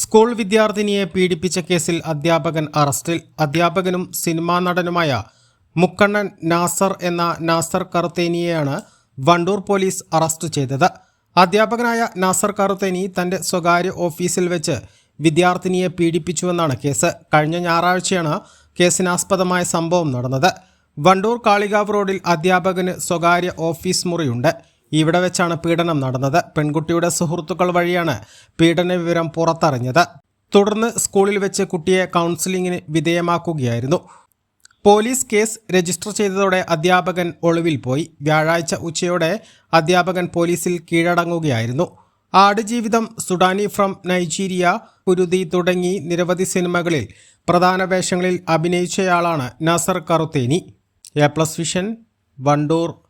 School വിദ്യാർത്ഥിനിയെ പീഡിപ്പിച്ച കേസിൽ അധ്യാപകൻ അറസ്റ്റിൽ. അധ്യാപകനും സിനിമാ നടനുമായ മുക്കണ്ണൻ നാസർ എന്ന നാസർ കറുത്തേനിയെയാണ് വണ്ടൂർ പോലീസ് അറസ്റ്റ് ചെയ്തത്. അധ്യാപകനായ നാസർ കറുത്തേനി തന്റെ സ്വകാര്യ ഓഫീസിൽ വെച്ച് വിദ്യാർത്ഥിനിയെ പീഡിപ്പിച്ചുവെന്നാണ് കേസ്. കഴിഞ്ഞ ഞായറാഴ്ചയാണ് കേസിനാസ്പദമായ സംഭവം നടന്നത്. വണ്ടൂർ കാളികാവ് റോഡിൽ അധ്യാപകന് സ്വകാര്യ ഓഫീസ് മുറിയുണ്ട്. ഇവിടെ വെച്ചാണ് പീഡനം നടന്നത്. പെൺകുട്ടിയുടെ സുഹൃത്തുക്കൾ വഴിയാണ് പീഡന വിവരം പുറത്തറിഞ്ഞത്. തുടർന്ന് സ്കൂളിൽ വെച്ച് കുട്ടിയെ കൗൺസിലിംഗിന് വിധേയമാക്കുകയായിരുന്നു. പോലീസ് കേസ് രജിസ്റ്റർ ചെയ്തതോടെ അധ്യാപകൻ ഒളിവിൽ പോയി. വ്യാഴാഴ്ച ഉച്ചയോടെ അധ്യാപകൻ പോലീസിൽ കീഴടങ്ങുകയായിരുന്നു. ആടുജീവിതം സുഡാനി ഫ്രം നൈജീരിയ കുരുതി തുടങ്ങി നിരവധി സിനിമകളിൽ പ്രധാന വേഷങ്ങളിൽ അഭിനയിച്ചയാളാണ് Nasar Karutheni. A plus vision Wandoor